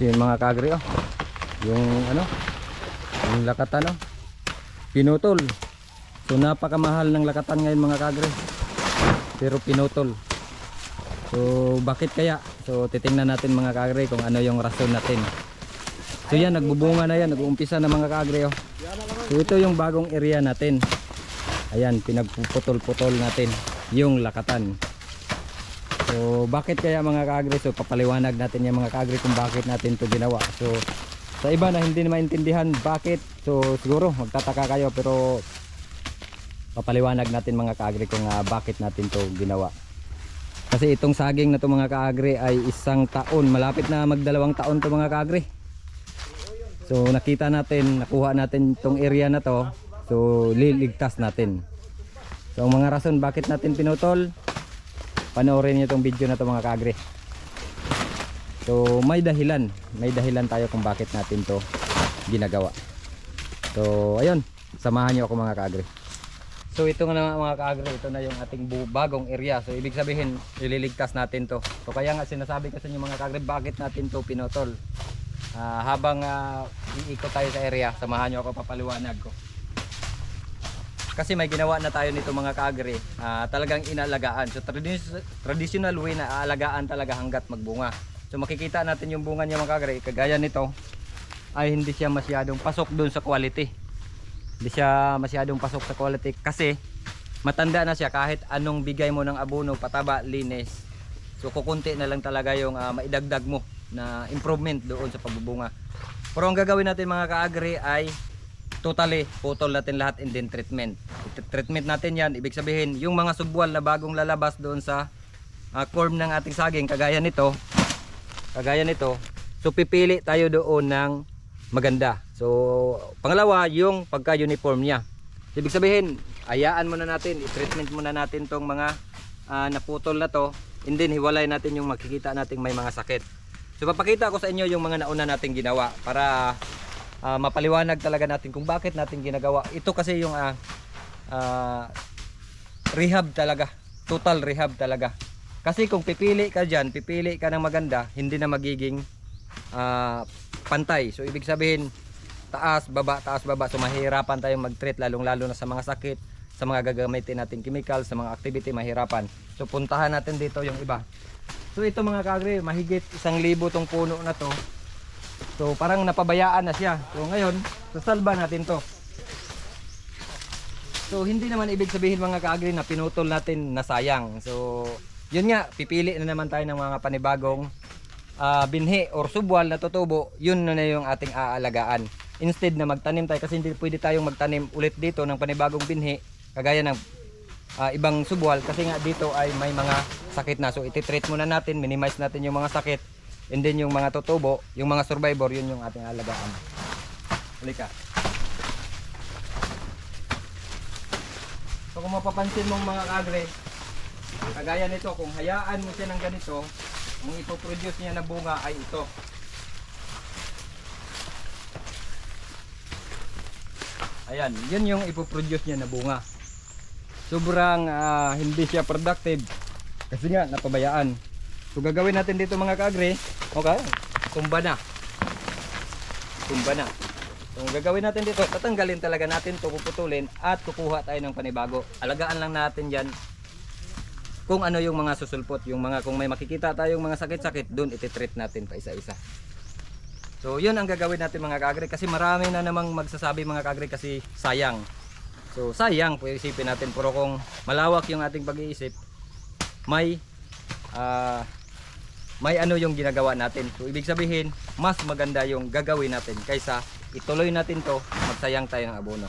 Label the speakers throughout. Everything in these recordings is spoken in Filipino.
Speaker 1: So yun mga kagre oh. Yung ano, yung lakatan oh. Pinutol. So napakamahal ng lakatan ngayon mga kagre. Pero pinutol. So bakit kaya? So titingnan natin mga kagre kung ano yung rason natin. So yan, nagbubunga na yan, nag-uumpisa na mga kagre oh. So ito yung bagong area natin. Ayan, pinagpuputol-putol natin yung lakatan. So bakit kaya mga kagre? So papaliwanag natin yung mga kagre kung bakit natin to ginawa. So sa iba na hindi maintindihan bakit. So siguro magtataka kayo pero papaliwanag natin mga kaagri kung ah, bakit natin to ginawa. Kasi itong saging na to mga kaagri ay isang taon. Malapit na magdalawang taon to mga kaagri. So nakita natin, nakuha natin itong area na to. So liligtas natin. So ang mga rason bakit natin pinutol, panoorin niyo itong video na to mga kaagri. So may dahilan, may dahilan tayo kung bakit natin to ginagawa. So ayun, samahan niyo ako mga kaagri. So ito nga na mga kaagri, ito na yung ating bagong area. So ibig sabihin, ililigtas natin to. So kaya nga sinasabi sa inyo mga kaagri, bakit natin to pinutol. Ah, habang ah, iikot tayo sa area, samahan niyo ako papaliwanag ko. Kasi may ginawa na tayo nito mga kaagri, ah, talagang inalagaan. So tradis- traditional way na aalagaan talaga hanggat magbunga. So makikita natin yung bunga niya mga kaagri, kagaya nito ay hindi siya masyadong pasok doon sa quality. Hindi siya masyadong pasok sa quality kasi matanda na siya kahit anong bigay mo ng abono, pataba, linis. So kukunti na lang talaga yung ah, maidagdag mo na improvement doon sa pagbubunga. Pero ang gagawin natin mga kaagri ay totally putol natin lahat and then treatment. Treatment natin yan, ibig sabihin yung mga subwal na bagong lalabas doon sa ah, corm ng ating saging kagaya nito, kagaya nito, so pipili tayo doon ng maganda. So pangalawa, yung pagka-uniform niya. Ibig sabihin, ayaan muna natin, i-treatment muna natin tong mga ah, naputol na to, and then hiwalay natin yung makikita nating may mga sakit. So papakita ko sa inyo yung mga nauna nating ginawa para ah, mapaliwanag talaga natin kung bakit natin ginagawa. Ito kasi yung ah, ah, rehab talaga. Total rehab talaga. Kasi kung pipili ka dyan, pipili ka ng maganda, hindi na magiging ah, pantay. So ibig sabihin, taas, baba, taas, baba. So mahirapan tayong mag-treat lalong lalo na sa mga sakit, sa mga gagamitin natin chemical, sa mga activity, mahirapan. So puntahan natin dito yung iba. So ito mga kagre, mahigit isang libo tong puno na to. So parang napabayaan na siya. So ngayon, sasalba natin to. So hindi naman ibig sabihin mga kaagri na pinutol natin na sayang. So yun nga, pipili na naman tayo ng mga panibagong ah, binhi or subwal na tutubo. Yun na, na yung ating aalagaan. Instead na magtanim tayo kasi hindi pwede tayong magtanim ulit dito ng panibagong binhi kagaya ng ah, ibang subwal kasi nga dito ay may mga sakit na. So iti-treat muna natin, minimize natin yung mga sakit and then yung mga tutubo, yung mga survivor, yun yung ating alagaan. Halika. So kung mapapansin mong mga kagre, kagaya nito, kung hayaan mo siya ng ganito, ang ipoproduce niya na bunga ay ito. Ayan, yun yung ipoproduce niya na bunga. Sobrang ah, hindi siya productive kasi nga napabayaan. So gagawin natin dito mga kagre, okay, tumba na. Tumba na. So ang gagawin natin dito, tatanggalin talaga natin to puputulin at kukuha tayo ng panibago. Alagaan lang natin yan kung ano yung mga susulpot, yung mga kung may makikita tayong mga sakit-sakit, doon iti-treat natin pa isa-isa. So yun ang gagawin natin mga kagre kasi marami na namang magsasabi mga kagre kasi sayang. So sayang, isipin natin pero kung malawak yung ating pag-iisip, may ah, may ano yung ginagawa natin. So ibig sabihin, mas maganda yung gagawin natin kaysa ituloy natin to, magsayang tayo ng abono.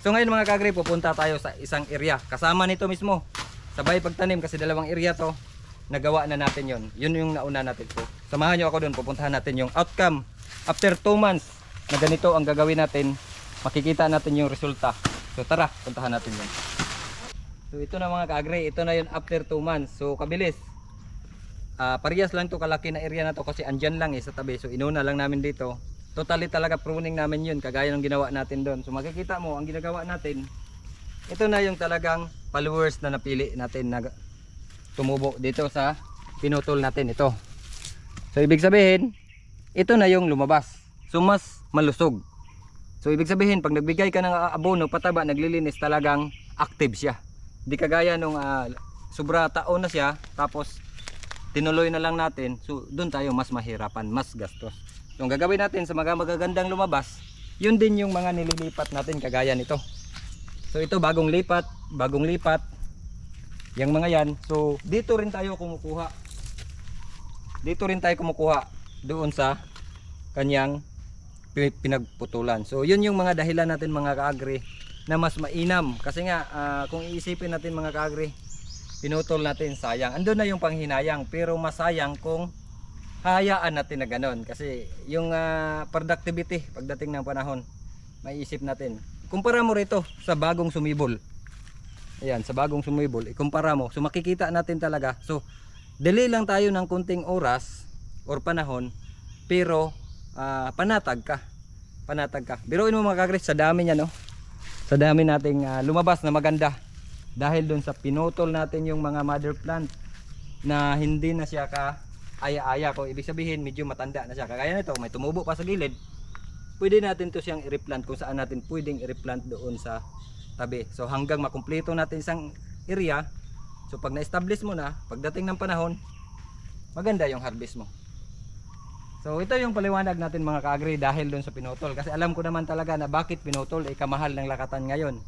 Speaker 1: So ngayon mga kagre, pupunta tayo sa isang area. Kasama nito mismo, sabay pagtanim kasi dalawang area to, nagawa na natin yon. Yun yung nauna natin po. Samahan nyo ako doon, pupuntahan natin yung outcome. After 2 months na ganito ang gagawin natin, makikita natin yung resulta. So tara, puntahan natin yun. So ito na mga kagre, ito na yun after 2 months. So kabilis. Ah, parehas lang to kalaki na area na to kasi andyan lang eh sa tabi. So inuna lang namin dito. Totally talaga pruning namin yun kagaya ng ginawa natin doon. So makikita mo ang ginagawa natin. Ito na yung talagang followers na napili natin na tumubo dito sa pinutol natin ito. So ibig sabihin, ito na yung lumabas. So mas malusog. So ibig sabihin pag nagbigay ka ng abono pataba naglilinis talagang active siya. Di kagaya nung ah, sobra taon na siya tapos tinuloy na lang natin. So doon tayo mas mahirapan, mas gastos. So ang gagawin natin sa mga magagandang lumabas, yun din yung mga nililipat natin kagaya nito. So ito bagong lipat, bagong lipat. Yung mga yan. So dito rin tayo kumukuha. Dito rin tayo kumukuha doon sa kanyang pi- pinagputulan. So yun yung mga dahilan natin mga kaagri na mas mainam. Kasi nga ah, kung iisipin natin mga kaagri, pinutol natin sayang. Andun na yung panghinayang pero masayang kung hayaan natin na ganon. Kasi yung ah, productivity pagdating ng panahon, maiisip natin. Kumpara mo rito sa bagong sumibol. Ayan, sa bagong sumibol, ikumpara mo. So makikita natin talaga. So delay lang tayo ng kunting oras or panahon pero ah, panatag ka. Panatag ka. Biruin mo mga kagres sa dami niya no. Sa dami nating ah, lumabas na maganda dahil doon sa pinutol natin yung mga mother plant na hindi na siya ka aya-aya. Ko ibig sabihin medyo matanda na siya. Kagaya nito may tumubo pa sa gilid. Pwede natin to siyang i-replant kung saan natin pwedeng i-replant doon sa tabi. So hanggang makumpleto natin isang area so pag na-establish mo na pagdating ng panahon maganda yung harvest mo. So ito yung paliwanag natin mga kaagri dahil doon sa pinutol. Kasi alam ko naman talaga na bakit pinutol ay kamahal ng lakatan ngayon.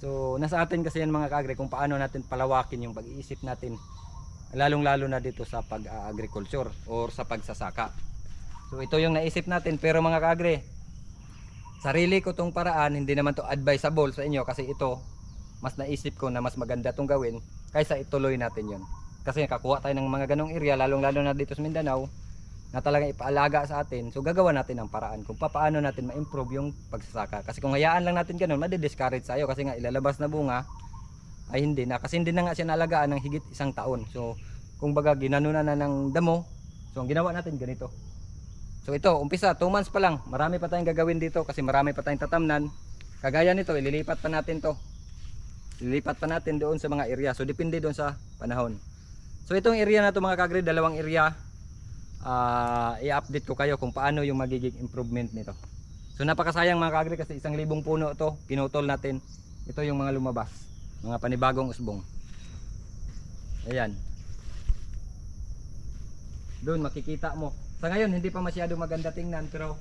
Speaker 1: So nasa atin kasi yan mga kaagri kung paano natin palawakin yung pag-iisip natin lalong lalo na dito sa pag-agriculture or sa pagsasaka. So ito yung naisip natin pero mga kaagri sarili ko tong paraan hindi naman to advisable sa inyo kasi ito mas naisip ko na mas maganda tong gawin kaysa ituloy natin yon. Kasi kakuha tayo ng mga ganong area lalong lalo na dito sa Mindanao na talagang ipaalaga sa atin. So gagawa natin ng paraan kung paano natin ma-improve yung pagsasaka. Kasi kung hayaan lang natin ganun, madi-discourage tayo kasi nga ilalabas na bunga ay hindi na. Kasi hindi na nga siya naalagaan ng higit isang taon. So kung baga ginanunan na ng damo, so ang ginawa natin ganito. So ito, umpisa, 2 months pa lang. Marami pa tayong gagawin dito kasi marami pa tayong tatamnan. Kagaya nito, ililipat pa natin to. Ililipat pa natin doon sa mga area. So depende doon sa panahon. So itong area na to mga kagrid, dalawang area ah i-update ko kayo kung paano yung magiging improvement nito. So napakasayang mga kaagri kasi isang libong puno to, pinutol natin. Ito yung mga lumabas, mga panibagong usbong. Ayan. Doon makikita mo. Sa ngayon hindi pa masyado maganda tingnan pero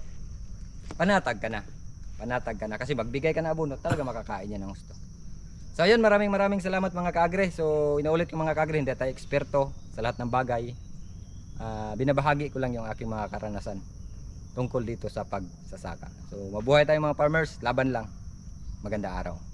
Speaker 1: panatag ka na. Panatag ka na kasi magbigay ka na abono talaga makakain yan ng gusto. So ayun maraming maraming salamat mga kaagre. So inaulit ko mga kaagre hindi tayo eksperto sa lahat ng bagay. Ah, binabahagi ko lang yung aking mga karanasan tungkol dito sa pagsasaka. So mabuhay tayong mga farmers, laban lang. Maganda araw.